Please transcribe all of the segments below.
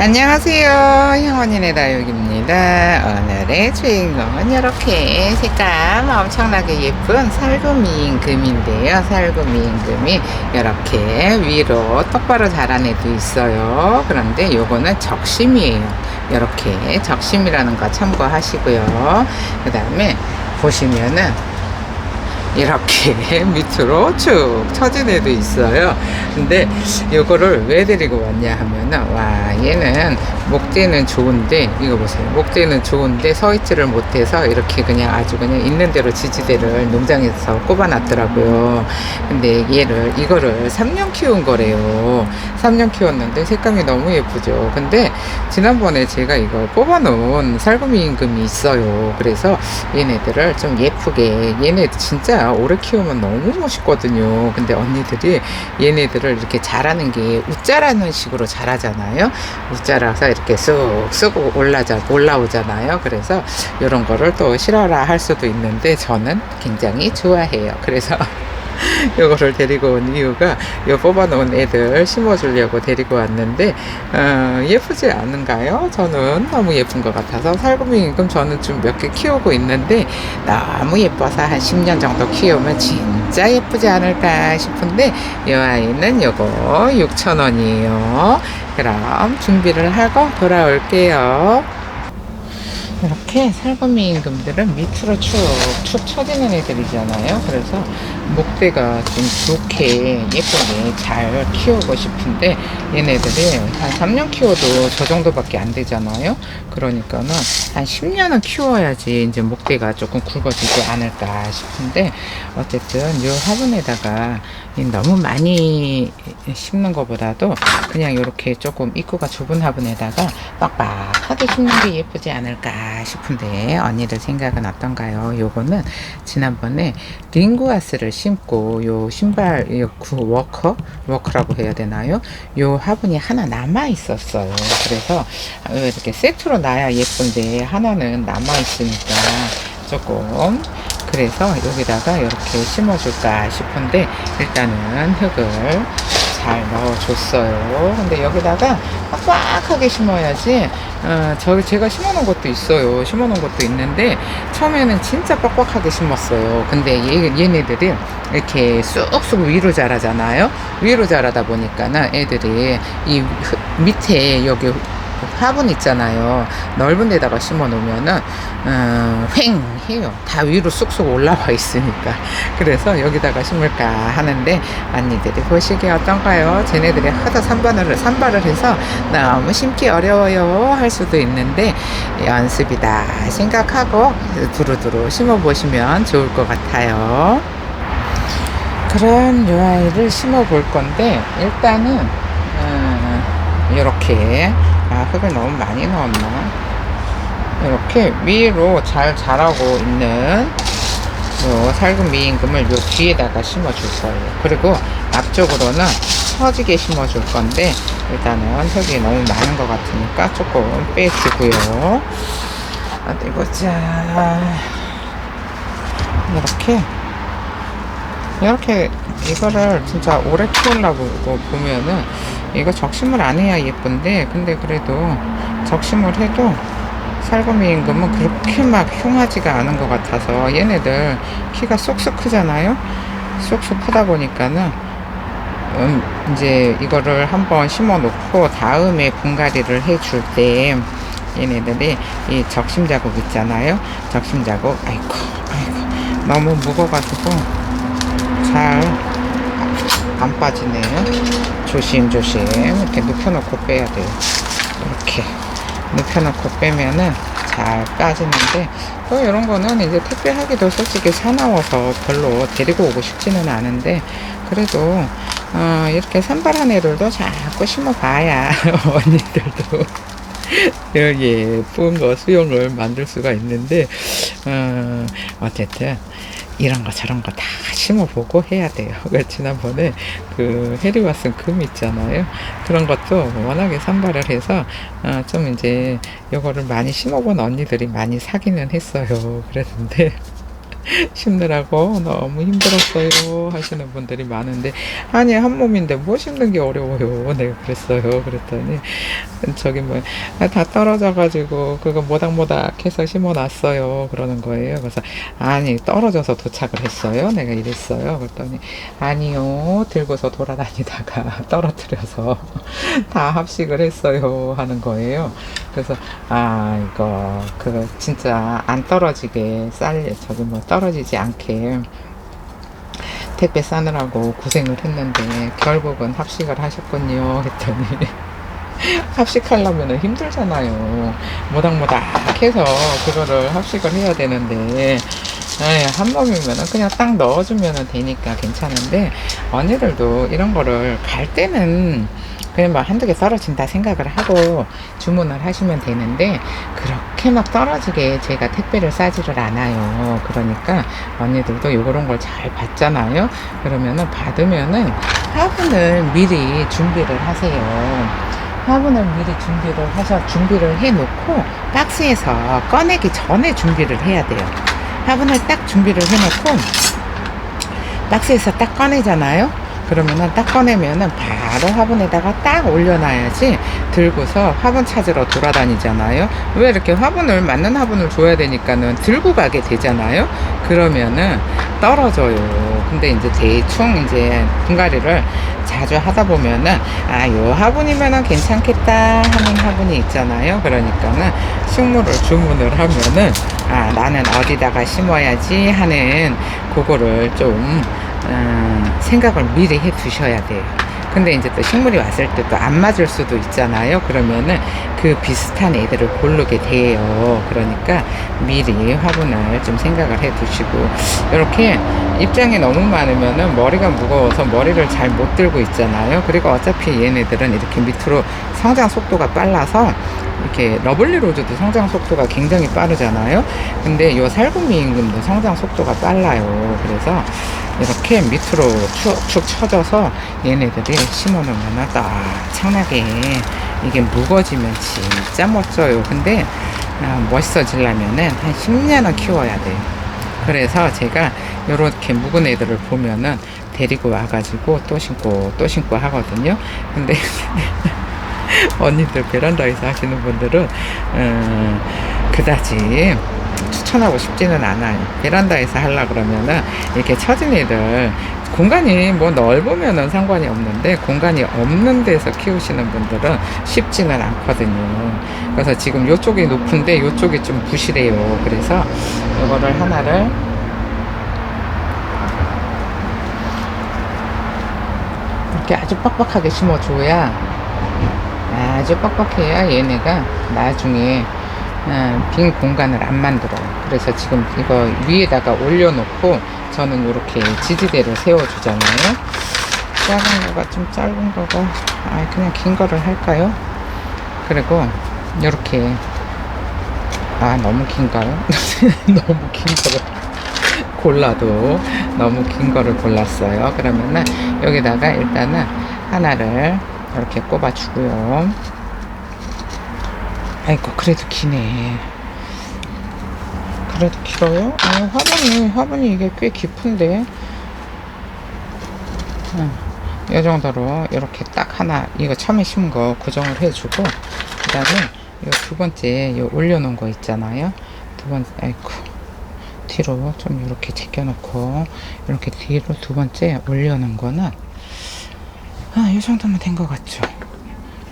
안녕하세요. 형원이네 다육입니다. 오늘의 주인공은 이렇게 색감 엄청나게 예쁜 살구미인 금인데요. 살구미인 금이 이렇게 위로 똑바로 자란 애도 있어요. 그런데 요거는 적심이에요. 이렇게 적심이라는 거 참고하시고요. 그 다음에 보시면은 이렇게 밑으로 쭉 처진 애도 있어요. 근데 이거를 왜 데리고 왔냐 하면은 와 얘는 목대는 좋은데 이거 보세요. 목대는 좋은데 서 있지를 못해서 이렇게 그냥 아주 그냥 있는 대로 지지대를 농장에서 꼽아놨더라고요. 근데 얘를 이거를 3년 키운 거래요. 3년 키웠는데 색감이 너무 예쁘죠. 근데 지난번에 제가 이거 뽑아놓은 살구미 임금이 있어요. 그래서 얘네들을 좀 예쁘게 얘네 진짜 오래 키우면 너무 멋있거든요. 근데 언니들이 얘네들을 이렇게 자라는 게 웃자라는 식으로 자라잖아요. 웃자라서 이렇게 쑥쑥 올라자 올라오잖아요. 그래서 이런 거를 또 싫어라 할 수도 있는데 저는 굉장히 좋아해요. 그래서 요거를 데리고 온 이유가 요 뽑아놓은 애들 심어주려고 데리고 왔는데 어, 예쁘지 않은가요? 저는 너무 예쁜 것 같아서 살구미 임금 저는 좀 몇 개 키우고 있는데 너무 예뻐서 한 10년 정도 키우면 진짜 예쁘지 않을까 싶은데 이 아이는 요거 6,000원이에요. 그럼 준비를 하고 돌아올게요. 이렇게 살구미 임금들은 밑으로 축축 처지는 애들이잖아요. 그래서 목대가 좀 좋게 예쁘게 잘 키우고 싶은데 얘네들이 한 3년 키워도 저 정도밖에 안 되잖아요. 그러니까는 한 10년은 키워야지 이제 목대가 조금 굵어지지 않을까 싶은데 어쨌든 요 화분에다가 이 너무 많이 심는 것보다도 그냥 이렇게 조금 입구가 좁은 화분에다가 빡빡하게 심는 게 예쁘지 않을까 싶은데 언니들 생각은 어떤가요? 요거는 지난번에 링구아스를 심고 요 신발 요 그 워커 워커라고 해야 되나요? 요 화분이 하나 남아 있었어요. 그래서 이렇게 세트로 놔야 예쁜데 하나는 남아 있으니까 조금 그래서 여기다가 이렇게 심어줄까 싶은데 일단은 흙을 잘 넣어줬어요. 근데 여기다가 빡빡하게 심어야지. 어, 저 제가 심어놓은 것도 있어요. 심어놓은 것도 있는데 처음에는 진짜 빡빡하게 심었어요. 근데 얘, 얘네들이 이렇게 쑥쑥 위로 자라잖아요. 위로 자라다 보니까는 애들이 이 흙- 밑에 여기 화분 있잖아요. 넓은 데다가 심어 놓으면은, 어, 횡 해요. 다 위로 쑥쑥 올라와 있으니까. 그래서 여기다가 심을까 하는데, 언니들이 보시기에 어떤가요? 쟤네들이 하도 산발을, 산발을 해서 너무 심기 어려워요. 할 수도 있는데, 연습이다 생각하고 두루두루 심어 보시면 좋을 것 같아요. 그럼 요 아이를 심어 볼 건데, 일단은, 어, 이렇게 아 흙을 너무 많이 넣었나? 이렇게 위로 잘 자라고 있는 요 살금 미임금을 요 뒤에다가 심어 줄 거예요. 그리고 앞쪽으로는 처지게 심어 줄 건데 일단은 흙이 너무 많은 것 같으니까 조금 빼주고요. 어디 보자 이렇게. 이렇게 이거를 진짜 오래 키우려고 보면은 이거 적심을 안 해야 예쁜데 근데 그래도 적심을 해도 살구미 임금은 그렇게 막 흉하지가 않은 것 같아서 얘네들 키가 쏙쏙 크잖아요? 쏙쏙 크다 보니까는 음, 이제 이거를 한번 심어 놓고 다음에 분갈이를 해줄 때 얘네들이 이 적심 자국 있잖아요? 적심 자국 아이고 아이고 너무 무거워가지고 잘 안 빠지네요. 조심조심 이렇게 눕혀놓고 빼야 돼요. 이렇게 눕혀놓고 빼면은 잘 빠지는데 또 이런 거는 이제 택배하기도 솔직히 사나워서 별로 데리고 오고 싶지는 않은데 그래도 어, 이렇게 산발한 애들도 자꾸 심어봐야 언니들도 예쁜 거 수용을 만들 수가 있는데 어, 어쨌든 이런 거 저런 거 다 심어보고 해야 돼요. 그 지난번에 그 해리와슨 금 있잖아요. 그런 것도 워낙에 산발을 해서 어, 좀 이제 요거를 많이 심어본 언니들이 많이 사기는 했어요. 그랬는데 심느라고 너무 힘들었어요 하시는 분들이 많은데 아니 한 몸인데 뭐 심는 게 어려워요? 내가 그랬어요. 그랬더니 저기 뭐다 떨어져 가지고 그거 모닥모닥 해서 심어 놨어요. 그러는 거예요. 그래서 아니 떨어져서 도착을 했어요. 내가 이랬어요. 그랬더니 아니요 들고서 돌아다니다가 떨어뜨려서 다 합식을 했어요 하는 거예요 그래서 아 이거 그 진짜 안 떨어지게 쌀 저기 뭐 떨어지지 않게 택배 싸느라고 고생을 했는데 결국은 합식을 하셨군요 했더니 합식하려면 힘들잖아요. 모닥모닥 해서 그거를 합식을 해야 되는데 에이, 한 몸이면은 그냥 딱 넣어주면 되니까 괜찮은데 언니들도 이런 거를 갈 때는 그냥 뭐 한두 개 떨어진다 생각을 하고 주문을 하시면 되는데 그렇게 막 떨어지게 제가 택배를 싸지를 않아요. 그러니까 언니들도 요런 걸 잘 받잖아요. 그러면은 받으면은 화분을 미리 준비를 하세요. 화분을 미리 준비를 하셔 준비를 해 놓고 박스에서 꺼내기 전에 준비를 해야 돼요. 화분을 딱 준비를 해 놓고 박스에서 딱 꺼내잖아요. 그러면은 딱 꺼내면은 바로 화분에다가 딱 올려놔야지 들고서 화분 찾으러 돌아다니잖아요. 왜 이렇게 화분을 맞는 화분을 줘야 되니까는 들고 가게 되잖아요. 그러면은 떨어져요. 근데 이제 대충 이제 분갈이를 자주 하다 보면은 아, 요 화분이면은 괜찮겠다 하는 화분이 있잖아요. 그러니까는 식물을 주문을 하면은 아, 나는 어디다가 심어야지 하는 그거를 좀 음, 생각을 미리 해 두셔야 돼요. 근데 이제 또 식물이 왔을 때 또 안 맞을 수도 있잖아요. 그러면은 그 비슷한 애들을 고르게 돼요. 그러니까 미리 화분을 좀 생각을 해 두시고 이렇게 입장이 너무 많으면은 머리가 무거워서 머리를 잘 못 들고 있잖아요. 그리고 어차피 얘네들은 이렇게 밑으로 성장 속도가 빨라서 이렇게 러블리 로즈도 성장 속도가 굉장히 빠르잖아요. 근데 요 살구미 임금도 성장 속도가 빨라요. 그래서 이렇게 밑으로 축 축 쳐져서 얘네들이 심어놓으면 딱 창나게 이게 무거워지면 진짜 멋져요. 근데 아, 멋있어지려면은 한 10년은 키워야 돼요. 그래서 제가 이렇게 묵은 애들을 보면은 데리고 와가지고 또 신고 또 신고 하거든요. 근데 언니들 베란다에서 하시는 분들은 음, 그다지 추천하고 싶지는 않아요. 베란다에서 하려 그러면은 이렇게 처진 애들 공간이 뭐 넓으면은 상관이 없는데 공간이 없는 데서 키우시는 분들은 쉽지는 않거든요. 그래서 지금 요쪽이 높은데 요쪽이 좀 부실해요. 그래서 이거를 하나를 이렇게 아주 빡빡하게 심어줘야 아주 빡빡해야 얘네가 나중에 어, 빈 공간을 안 만들어요. 그래서 지금 이거 위에다가 올려놓고 저는 이렇게 지지대를 세워주잖아요. 작은 거가 좀 짧은 거가 아 그냥 긴 거를 할까요? 그리고 이렇게 아 너무 긴가요? 너무 긴 거를 골라도 너무 긴 거를 골랐어요. 그러면은 여기다가 일단은 하나를 이렇게 꼽아주고요. 아이고 그래도 기네. 그래도 길어요? 아, 화분이 화분이 이게 꽤 깊은데. 응. 이 정도로 이렇게 딱 하나 이거 처음에 심은 거 고정을 해주고 그 다음에 이 두 번째 이 올려놓은 거 있잖아요. 두 번째 아이고 뒤로 좀 이렇게 제껴놓고 이렇게 뒤로 두 번째 올려놓은 거는 아, 이 정도면 된 것 같죠?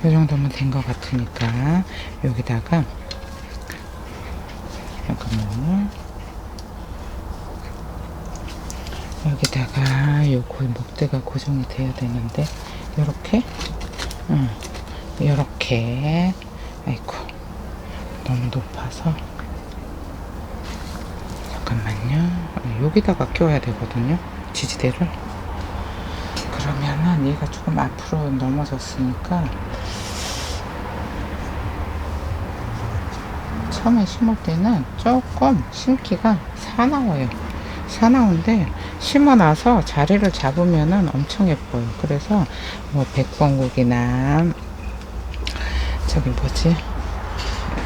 이 정도면 된 것 같으니까 여기다가 잠깐만요. 여기다가 요거 목대가 고정이 돼야 되는데 요렇게 응, 요렇게 아이고 너무 높아서 잠깐만요. 여기다가 껴야 되거든요. 지지대를. 얘가 조금 앞으로 넘어졌으니까 처음에 심을 때는 조금 심기가 사나워요. 사나운데 심어 나서 자리를 잡으면은 엄청 예뻐요. 그래서 뭐 백번국이나 저기 뭐지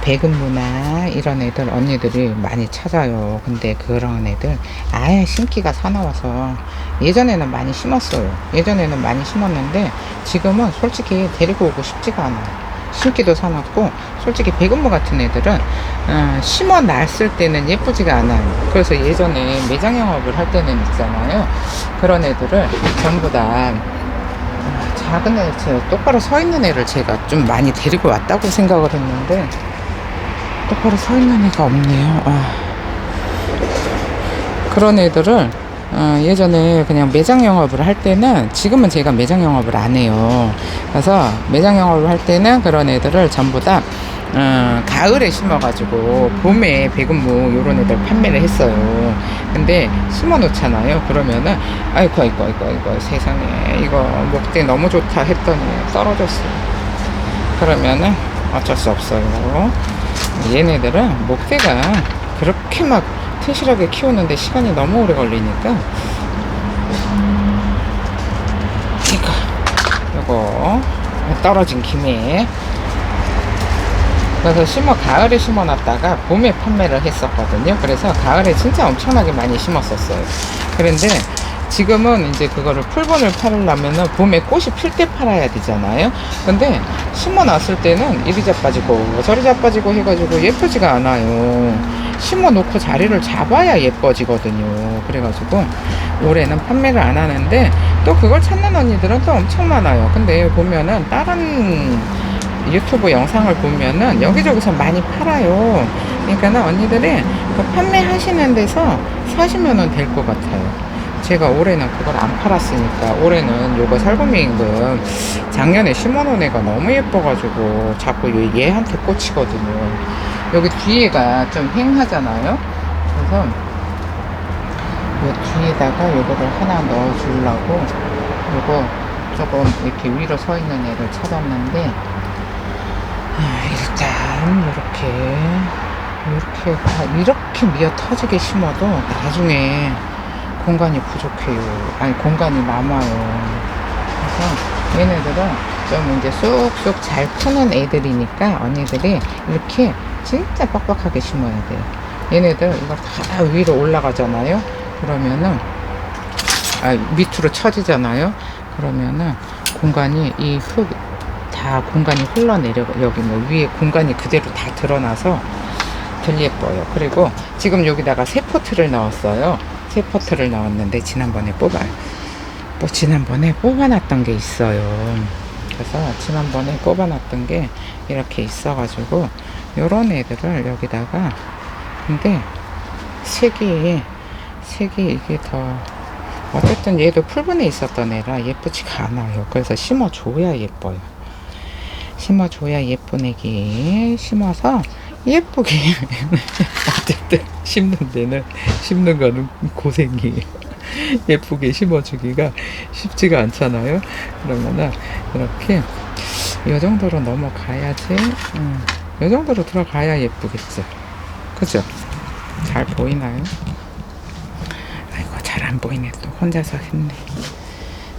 배근무나 이런 애들 언니들이 많이 찾아요. 근데 그런 애들 아예 심기가 사나워서 예전에는 많이 심었어요. 예전에는 많이 심었는데 지금은 솔직히 데리고 오고 싶지가 않아요. 심기도 사납고 솔직히 배근무 같은 애들은 어, 심어 놨을 때는 예쁘지가 않아요. 그래서 예전에 매장 영업을 할 때는 있잖아요. 그런 애들을 전부 다 어, 작은 애, 제 똑바로 서 있는 애를 제가 좀 많이 데리고 왔다고 생각을 했는데 똑바로 서 있는 애가 없네요. 아. 그런 애들을 어, 예전에 그냥 매장 영업을 할 때는 지금은 제가 매장 영업을 안 해요. 그래서 매장 영업을 할 때는 그런 애들을 전부 다 어, 가을에 심어가지고 봄에 배근무 요런 애들 판매를 했어요. 근데 심어 놓잖아요. 그러면은 아이고 아이고 아이고 아이고 세상에 이거 목대 너무 좋다 했더니 떨어졌어요. 그러면은 어쩔 수 없어요. 얘네들은 목대가 그렇게 막 튼실하게 키우는데 시간이 너무 오래 걸리니까 이거 요거 떨어진 김에 그래서 심어 가을에 심어놨다가 봄에 판매를 했었거든요. 그래서 가을에 진짜 엄청나게 많이 심었었어요. 그런데 지금은 이제 그거를 풀분을 팔으려면은 봄에 꽃이 필 때 팔아야 되잖아요. 근데 심어놨을 때는 이리 자빠지고 저리 자빠지고 해가지고 예쁘지가 않아요. 심어놓고 자리를 잡아야 예뻐지거든요. 그래가지고 올해는 판매를 안 하는데 또 그걸 찾는 언니들은 또 엄청 많아요. 근데 보면은 다른 유튜브 영상을 보면은 여기저기서 많이 팔아요. 그러니까는 언니들이 그 판매하시는 데서 사시면은 될 것 같아요. 제가 올해는 그걸 안 팔았으니까 올해는 요거 살구미 임금 작년에 심어놓은 애가 너무 예뻐가지고 자꾸 얘- 얘한테 꽂히거든요. 여기 뒤에가 좀 휑하잖아요. 그래서 요 뒤에다가 요거를 하나 넣어 주려고 요거 조금 이렇게 위로 서 있는 애를 찾았는데 아, 일단 이렇게 이렇게 다 이렇게 미어 터지게 심어도 나중에 공간이 부족해요. 아니 공간이 남아요. 그래서 얘네들은 좀 이제 쑥쑥 잘 크는 애들이니까 언니들이 이렇게 진짜 빡빡하게 심어야 돼요. 얘네들 이거 다 위로 올라가잖아요. 그러면은 아, 밑으로 처지잖아요. 그러면은 공간이 이 흙 다 공간이 흘러내려 여기 뭐 위에 공간이 그대로 다 드러나서 덜 예뻐요. 그리고 지금 여기다가 새 포트를 넣었어요. 새 포트를 넣었는데 지난번에 뽑아 뭐 지난번에 뽑아놨던 게 있어요. 그래서 지난번에 뽑아놨던 게 이렇게 있어가지고 요런 애들을 여기다가 근데 색이 색이 이게 더 어쨌든 얘도 풀분에 있었던 애라 예쁘지가 않아요. 그래서 심어줘야 예뻐요. 심어줘야 예쁜 애기 심어서 예쁘게 어쨌든 심는 데는 심는 거는 고생이에요. 예쁘게 심어주기가 쉽지가 않잖아요. 그러면은 이렇게 이 정도로 넘어가야지. 음, 이 정도로 들어가야 예쁘겠죠. 그죠? 잘 보이나요? 아이고 잘 안 보이네. 또 혼자서 했네.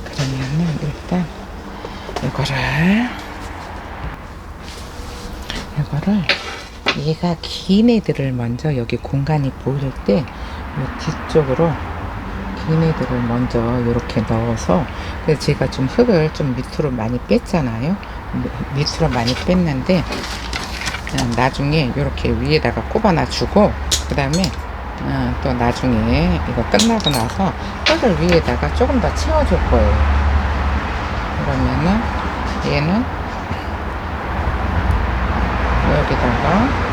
그러면은 일단 이거를 이거를 얘가 긴 애들을 먼저 여기 공간이 보일 때이 뒤쪽으로 긴 애들을 먼저 이렇게 넣어서 그래서 제가 좀 흙을 좀 밑으로 많이 뺐잖아요 미- 밑으로 많이 뺐는데 그냥 나중에 이렇게 위에다가 꼽아놔 주고 그 다음에 또 나중에 이거 끝나고 나서 흙을 위에다가 조금 더 채워줄 거예요 그러면은 얘는 여기다가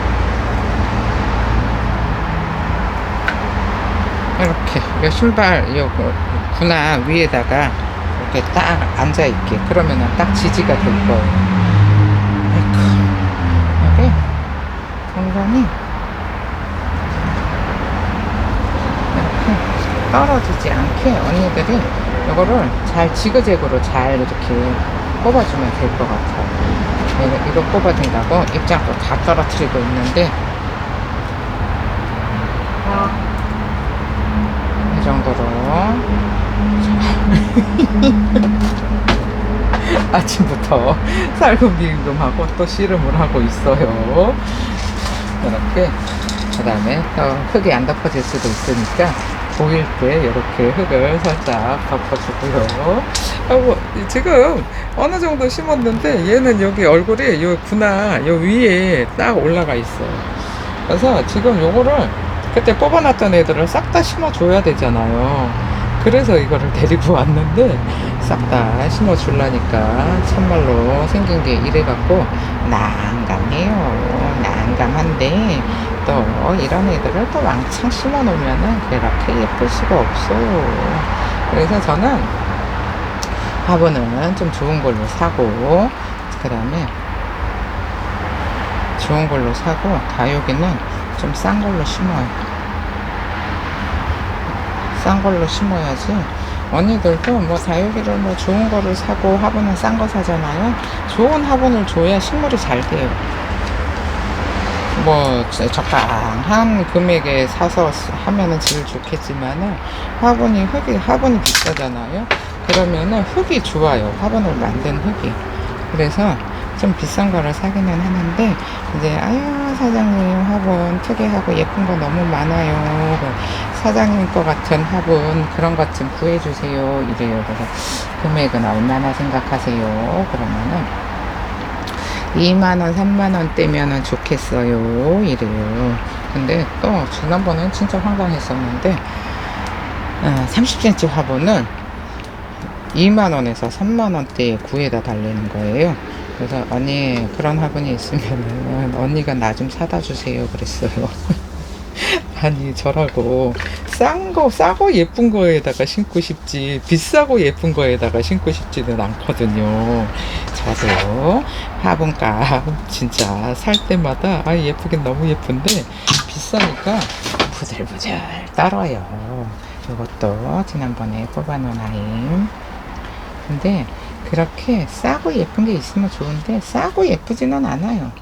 이렇게 요 신발 요 구나 위에다가 이렇게 딱 앉아 있게 그러면은 딱 지지가 될 거예요. 아이고 여기 공간이 이렇게 떨어지지 않게 언니들이 이거를 잘 지그재그로 잘 이렇게 뽑아주면 될 것 같아요. 내가 이거 뽑아준다고 입장도 다 떨어뜨리고 있는데 이 정도로 아침부터 살금비금하고 또 씨름을 하고 있어요. 이렇게 그 다음에 또 흙이 안 덮어질 수도 있으니까 보일 때 이렇게 흙을 살짝 덮어주고요. 하고 지금 어느 정도 심었는데 얘는 여기 얼굴이 요 구나 요 위에 딱 올라가 있어요. 그래서 지금 요거를 그때 뽑아놨던 애들을 싹 다 심어줘야 되잖아요. 그래서 이거를 데리고 왔는데 싹 다 심어주려니까 참말로 생긴 게 이래갖고 난감해요. 난감한데 또 이런 애들을 또 왕창 심어 놓으면은 그렇게 예쁠 수가 없어요. 그래서 저는 화분은 좀 좋은 걸로 사고 그 다음에 좋은 걸로 사고 다육이는 좀 싼 걸로 심어요. 싼 걸로 심어야지. 언니들도 뭐 다육이를 뭐 좋은 거를 사고 화분은 싼 거 사잖아요. 좋은 화분을 줘야 식물이 잘 돼요. 뭐 저- 적당한 금액에 사서 쓰- 하면은 제일 좋겠지만은 화분이 흙이 화분이 비싸잖아요. 그러면은 흙이 좋아요. 화분을 만든 흙이. 그래서 좀 비싼 거를 사기는 하는데 이제 아유 사장님 화분 특이하고 예쁜 거 너무 많아요. 그 사장님 거 같은 화분 그런 것 좀 구해주세요. 이래요. 그래서 금액은 얼마나 생각하세요? 그러면은 2만원, 3만원 대면은 좋겠어요. 이래요. 근데 또 지난번엔 진짜 황당했었는데 어, 30cm 화분은 2만원에서 3만원대에 구해다 달리는 거예요. 그래서 언니 그런 화분이 있으면은 언니가 나 좀 사다 주세요 그랬어요. 아니 저라고 싼 거 싸고 예쁜 거에다가 신고 싶지 비싸고 예쁜 거에다가 신고 싶지는 않거든요. 저도 화분값 진짜 살 때마다 아 예쁘긴 너무 예쁜데 비싸니까 부들부들 떨어요. 이것도 지난번에 뽑아놓은 아임. 근데 그렇게 싸고 예쁜 게 있으면 좋은데 싸고 예쁘지는 않아요.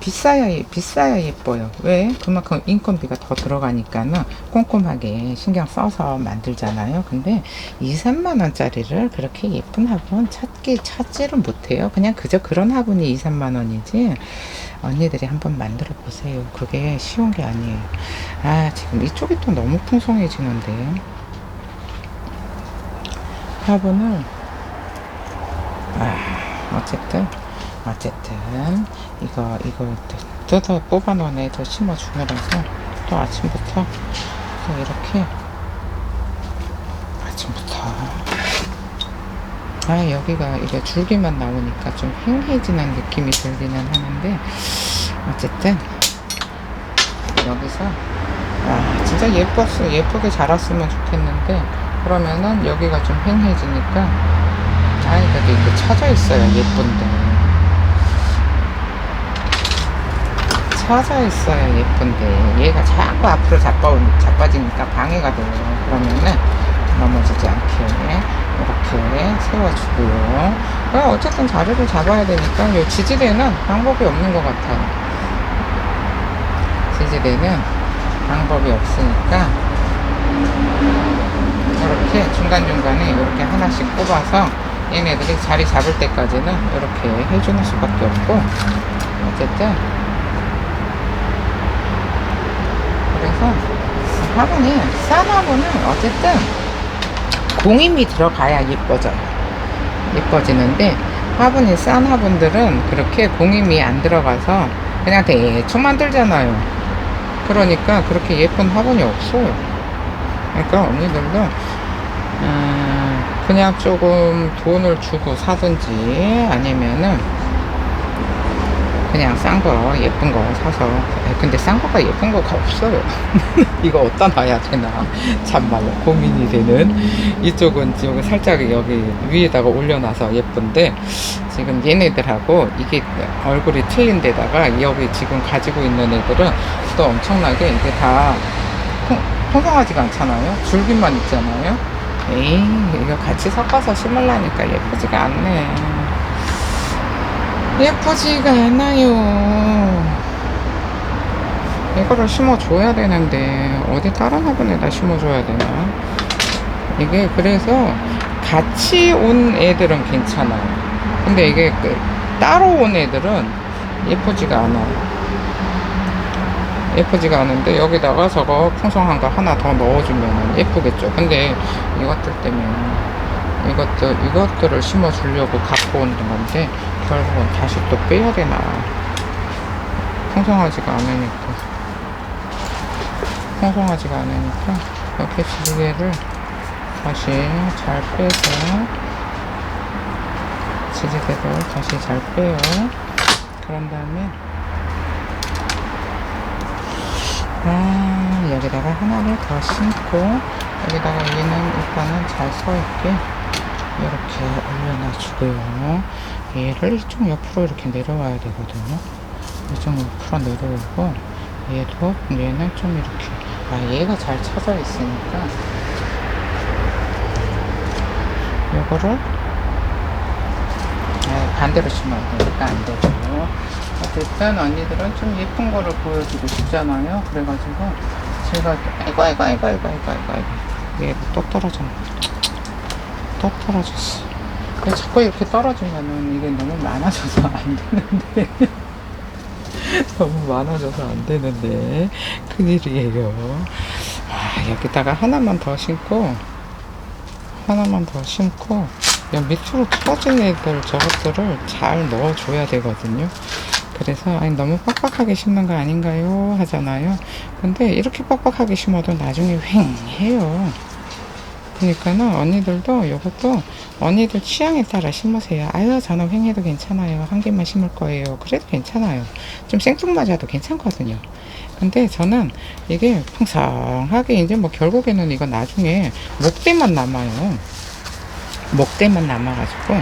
비싸야 예- 비싸야 예뻐요. 왜? 그만큼 인건비가 더 들어가니까는 꼼꼼하게 신경 써서 만들잖아요. 근데 2, 3만 원짜리를 그렇게 예쁜 화분 찾기 찾지를 못해요. 그냥 그저 그런 화분이 2, 3만 원이지. 언니들이 한번 만들어 보세요. 그게 쉬운 게 아니에요. 아, 지금 이쪽이 또 너무 풍성해지는데. 화분을 아, 어쨌든 어쨌든 이거 이거 뜯어 뽑아놓은 애들 심어주면서 또 아침부터 또 이렇게 아침부터. 아 여기가 이게 줄기만 나오니까 좀 휑해지는 느낌이 들기는 하는데 어쨌든 여기서 아 진짜 예뻤어. 예쁘게 자랐으면 좋겠는데 그러면은 여기가 좀 휑해지니까 그래도 이거 찾아 있어요 예쁜데 찾아 있어야 예쁜데. 얘가 자꾸 앞으로 자빠, 자빠지니까 방해가 돼요. 그러면은 넘어지지 않게 이렇게 세워주고요. 어, 어쨌든 자리를 잡아야 되니까 요 지지대는 방법이 없는 것 같아요. 지지대는 방법이 없으니까 이렇게 중간중간에 이렇게 하나씩 꼽아서 얘네들이 자리 잡을 때까지는 이렇게 해주는 수밖에 없고 어쨌든 그래서 화분이 싼 화분은 어쨌든 공임이 들어가야 예뻐져요 예뻐지는데 화분이 싼 화분들은 그렇게 공임이 안 들어가서 그냥 대충 만들잖아요. 그러니까 그렇게 예쁜 화분이 없어요. 그러니까 언니들도 음, 그냥 조금 돈을 주고 사든지 아니면은 그냥 싼 거 예쁜 거 사서 에, 근데 싼 거가 예쁜 거가 없어요. 이거 어디다 놔야 되나? 참말로 고민이 되는 이쪽은 지금 살짝 여기 위에다가 올려놔서 예쁜데 지금 얘네들하고 이게 얼굴이 틀린 데다가 여기 지금 가지고 있는 애들은 또 엄청나게 이게 다 통- 통통하지가 않잖아요. 줄기만 있잖아요. 에이 이거 같이 섞어서 심으려니까 예쁘지가 않네. 예쁘지가 않아요 이거를 심어줘야 되는데 어디 다른 화분에다 심어줘야 되나 이게 그래서 같이 온 애들은 괜찮아요 근데 이게 그 따로 온 애들은 예쁘지가 않아요. 예쁘지가 않은데 여기다가 저거 풍성한 거 하나 더 넣어주면 예쁘겠죠. 근데 이것들 때문에 이것들 이것들을 심어 주려고 갖고 온 건데 결국은 다시 또 빼야 되나 풍성하지가 않으니까 풍성하지가 않으니까 이렇게 두 개를 다시 잘 빼서 지지대도 다시 잘 빼요. 그런 다음에 아, 여기다가 하나를 더 심고 여기다가 얘는 일단은 잘 서있게 이렇게 올려놔주고요. 얘를 좀 옆으로 이렇게 내려와야 되거든요. 좀 옆으로 내려오고 얘도 얘는 좀 이렇게 아 얘가 잘 쳐져 있으니까. 요거를 네, 반대로 심어야 되니까 안 되고 어쨌든 언니들은 좀 예쁜 거를 보여주고 싶잖아요. 그래가지고 제가 아이고 아이고 아이고 아이고 아이고 아이고 아이고. 얘가 또 떨어졌네 또 떨어졌어. 자꾸 이렇게 떨어지면은 이게 너무 많아져서 안 되는데 너무 많아져서 안 되는데 큰일이에요 아, 여기다가 하나만 더 심고 하나만 더 심고 여 밑으로 처진 애들 저것들을 잘 넣어줘야 되거든요. 그래서 아니 너무 빡빡하게 심는 거 아닌가요? 하잖아요. 근데 이렇게 빡빡하게 심어도 나중에 휑 해요. 그러니까는 언니들도 이것도 언니들 취향에 따라 심으세요. 아유 저는 휑해도 괜찮아요. 한 개만 심을 거예요. 그래도 괜찮아요. 좀 생뚱맞아도 괜찮거든요. 근데 저는 이게 풍성하게 이제 뭐 결국에는 이거 나중에 목대만 남아요. 목대만 남아가지고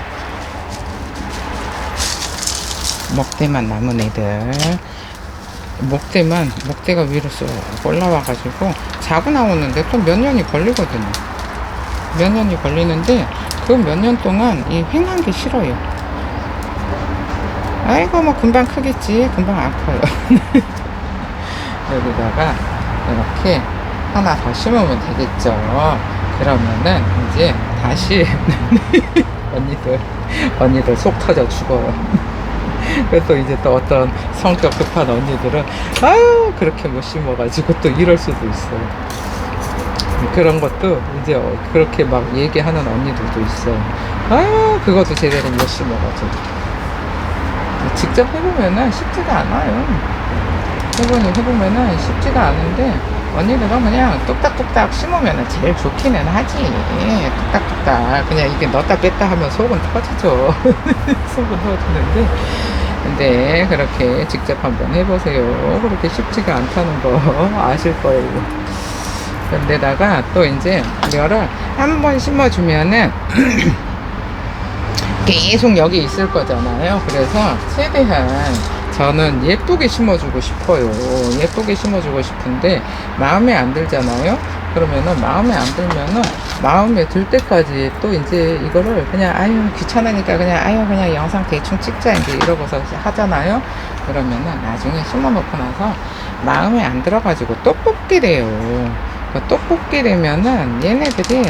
목대만 남은 애들 목대만 목대가 위로 쑥 올라와가지고 자고 나오는데 또 몇 년이 걸리거든요. 몇 년이 걸리는데 그 몇 년 동안 이 횡한 게 싫어요. 아이고 뭐 금방 크겠지 금방 안 커요. 여기다가 이렇게 하나 더 심으면 되겠죠. 그러면은 이제 다시 언니들 언니들 속 터져 죽어요. 그래서 이제 또 어떤 성격 급한 언니들은 아유 그렇게 못 심어가지고 또 이럴 수도 있어요. 그런 것도 이제 어, 그렇게 막 얘기하는 언니들도 있어요. 아유 그것도 제대로 못 심어가지고 직접 해보면은 쉽지가 않아요. 해보니 해보면은 쉽지가 않은데 언니들은 그냥 뚝딱뚝딱 심으면 제일 좋기는 하지. 뚝딱뚝딱. 그냥 이게 넣었다 뺐다 하면 속은 터지죠. 속은 터지는데. 근데 그렇게 직접 한번 해보세요. 그렇게 쉽지가 않다는 거 아실 거예요. 근데다가 또 이제 이거를 한 번 심어주면은 계속 여기 있을 거잖아요. 그래서 최대한 저는 예쁘게 심어주고 싶어요. 예쁘게 심어주고 싶은데 마음에 안 들잖아요. 그러면은 마음에 안 들면은 마음에 들 때까지 또 이제 이거를 그냥 아유 귀찮으니까 그냥 아유 그냥 영상 대충 찍자 이제 이러고서 하잖아요. 그러면은 나중에 심어놓고 나서 마음에 안 들어가지고 또 뽑게 돼요. 또 뽑게 되면은 얘네들이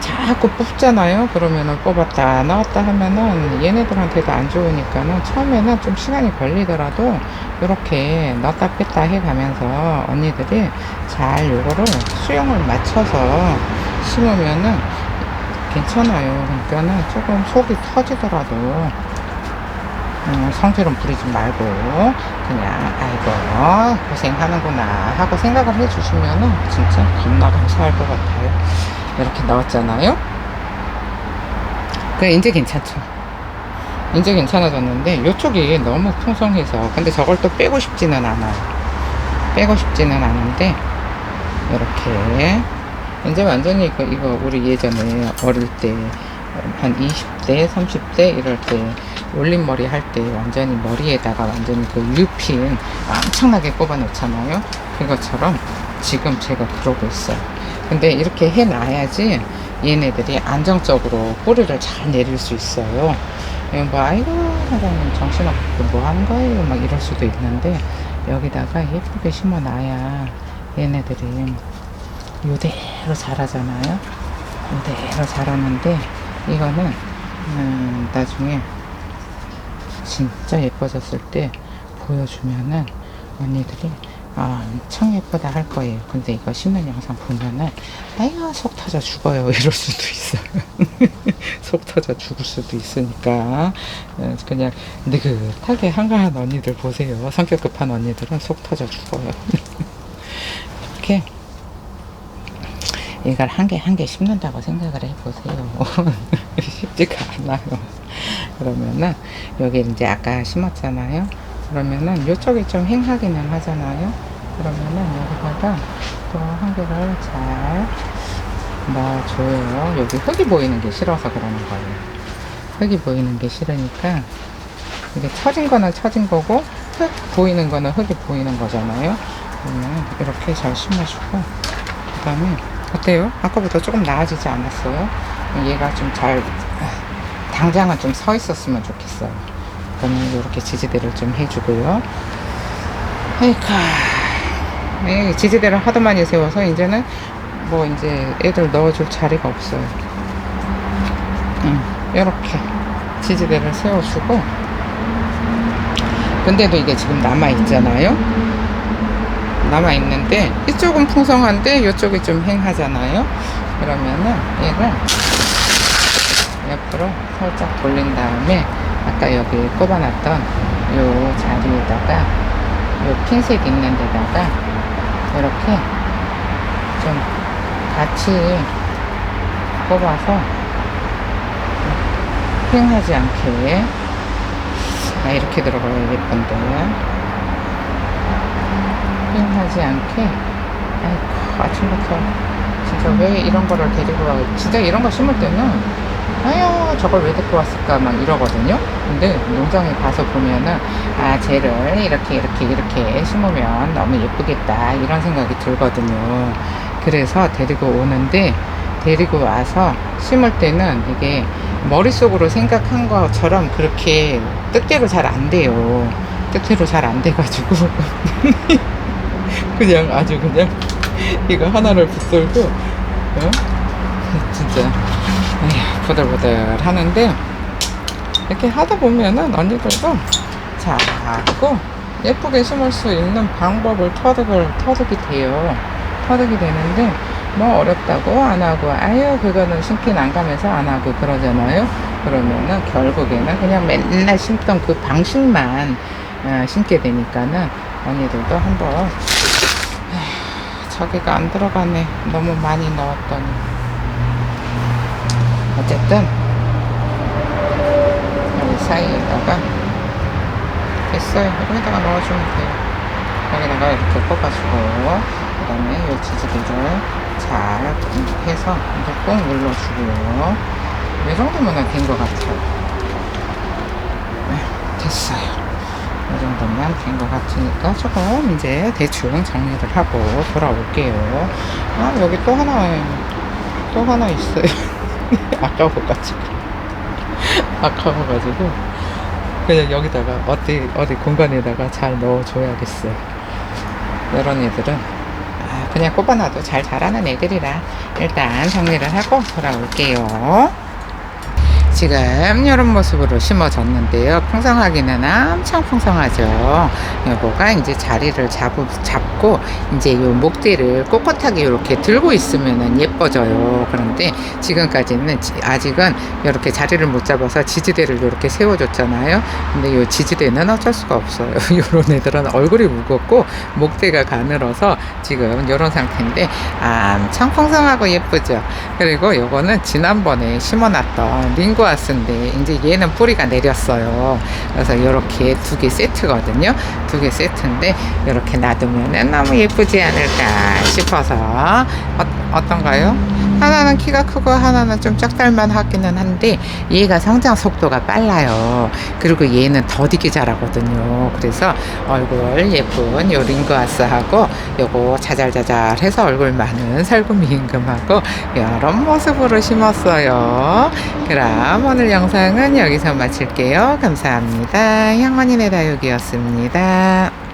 자꾸 뽑잖아요. 그러면은 뽑았다 나왔다 하면은 얘네들한테도 안 좋으니까는 처음에는 좀 시간이 걸리더라도 이렇게 넣었다 뺐다 해가면서 언니들이 잘 요거를 수영을 맞춰서 심으면은 괜찮아요. 그러니까는 조금 속이 터지더라도 음, 성질은 부리지 말고 그냥 아이고 고생하는구나 하고 생각을 해주시면은 진짜 겁나 감사할 것 같아요. 이렇게 나왔잖아요. 그 이제 괜찮죠. 이제 괜찮아졌는데 이쪽이 너무 풍성해서 근데 저걸 또 빼고 싶지는 않아요. 빼고 싶지는 않은데 이렇게 이제 완전히 그 이거 우리 예전에 어릴 때 한 20대, 30대 이럴 때 올림머리 할 때 완전히 머리에다가 완전히 그 유핀 엄청나게 꼽아 놓잖아요. 그것처럼 지금 제가 그러고 있어요. 근데 이렇게 해놔야지 얘네들이 안정적으로 뿌리를 잘 내릴 수 있어요. 이거 뭐, 아이고, 사장님 정신없고 뭐 하는 거예요? 막 이럴 수도 있는데, 여기다가 예쁘게 심어 놔야 얘네들이 요대로 자라잖아요. 요대로 자라는데, 이거는, 음, 나중에 진짜 예뻐졌을 때 보여주면은 언니들이 아, 엄청 예쁘다 할 거예요. 근데 이거 심는 영상 보면은 아이고 속 터져 죽어요 이럴 수도 있어요. 속 터져 죽을 수도 있으니까 어, 그냥 느긋하게 한가한 언니들 보세요. 성격 급한 언니들은 속 터져 죽어요. 이렇게 이걸 한 개 한 개 심는다고 생각을 해보세요. 쉽지가 않아요. 그러면은 여기 이제 아까 심었잖아요. 그러면은 이쪽이 좀 행하기는 하잖아요. 그러면은 여기다가 또 한 개를 잘 넣어줘요. 여기 흙이 보이는 게 싫어서 그러는 거예요. 흙이 보이는 게 싫으니까 이게 처진 거는 처진 거고 흙 보이는 거는 흙이 보이는 거잖아요. 그러면 이렇게 잘 심어주고 그 다음에 어때요? 아까보다 조금 나아지지 않았어요? 얘가 좀 잘 당장은 좀 서 있었으면 좋겠어요. 그러면 이렇게 지지대를 좀 해주고요. 에이카. 네, 지지대를 하도 많이 세워서 이제는 뭐 이제 애들 넣어줄 자리가 없어요. 음, 이렇게 지지대를 세워주고 근데도 이게 지금 남아 있잖아요. 남아 있는데 이쪽은 풍성한데 이쪽이 좀 행하잖아요. 그러면은 얘를 옆으로 살짝 돌린 다음에 아까 여기 꼽아놨던 요 자리에다가 요 핀셋 있는 데다가 이렇게 좀 같이 꼽아서 횡하지 않게 아 이렇게 들어가야 예쁜데 횡하지 않게. 아이고 아침부터 진짜 왜 이런 거를 데리고 와? 진짜 이런 거 심을 때는 아유 저걸 왜 데리고 왔을까? 막 이러거든요. 근데 농장에 가서 보면은 아 쟤를 이렇게 이렇게 이렇게 심으면 너무 예쁘겠다. 이런 생각이 들거든요. 그래서 데리고 오는데 데리고 와서 심을 때는 이게 머릿속으로 생각한 것처럼 그렇게 뜻대로 잘 안 돼요. 뜻대로 잘 안 돼가지고 그냥 아주 그냥 이거 하나를 붙들고 어? 진짜 부들부들 하는데 이렇게 하다 보면은 언니들도 자꾸 예쁘게 심을 수 있는 방법을 터득을 터득이 돼요 터득이 되는데 뭐 어렵다고 안 하고 아유 그거는 심긴 안 가면서 안 하고 그러잖아요 그러면은 결국에는 그냥 맨날 심던 그 방식만 어, 심게 되니까는 언니들도 한번 저기가 안 들어가네. 너무 많이 넣었더니. 어쨌든 여기 사이에다가 됐어요. 여기다가 넣어주면 돼요. 여기다가 이렇게 꼽아주고 그 다음에 이 지지대를 잘 해서 이렇게 꾹 눌러주고요. 이 정도면 된 것 같아요. 네, 됐어요 이 정도면 된 것 같으니까 조금 이제 대충 정리를 하고 돌아올게요. 아 여기 또 하나 또 하나 있어요. 아까워가지고. 아까워가지고. 그냥 여기다가 어디 어디 공간에다가 잘 넣어줘야겠어요. 이런 애들은. 아, 그냥 꼽아놔도 잘 자라는 애들이라 일단 정리를 하고 돌아올게요 지금 이런 모습으로 심어졌는데요. 풍성하기는 엄청 풍성하죠. 요거가 이제 자리를 잡, 잡고 이제 요 목대를 꼿꼿하게 이렇게 들고 있으면 예뻐져요. 그런데 지금까지는 지- 아직은 이렇게 자리를 못 잡아서 지지대를 이렇게 세워줬잖아요. 근데 요 지지대는 어쩔 수가 없어요. 요런 애들은 얼굴이 무겁고 목대가 가늘어서 지금 이런 상태인데 엄청 풍성하고 예쁘죠. 그리고 요거는 지난번에 심어놨던 링 구아스인데 이제 얘는 뿌리가 내렸어요. 그래서 이렇게 두 개 세트거든요. 두 개 세트인데 이렇게 놔두면 너무 예쁘지 않을까 싶어서 어, 어떤가요? 하나는 키가 크고 하나는 좀 짝달만 하기는 한데 얘가 성장 속도가 빨라요. 그리고 얘는 더디게 자라거든요. 그래서 얼굴 예쁜 요 링그아스하고 요거 자잘자잘 해서 얼굴 많은 살구미 임금하고 이런 모습으로 심었어요. 그럼 오늘 영상은 여기서 마칠게요. 감사합니다. 향원이네 다육이었습니다.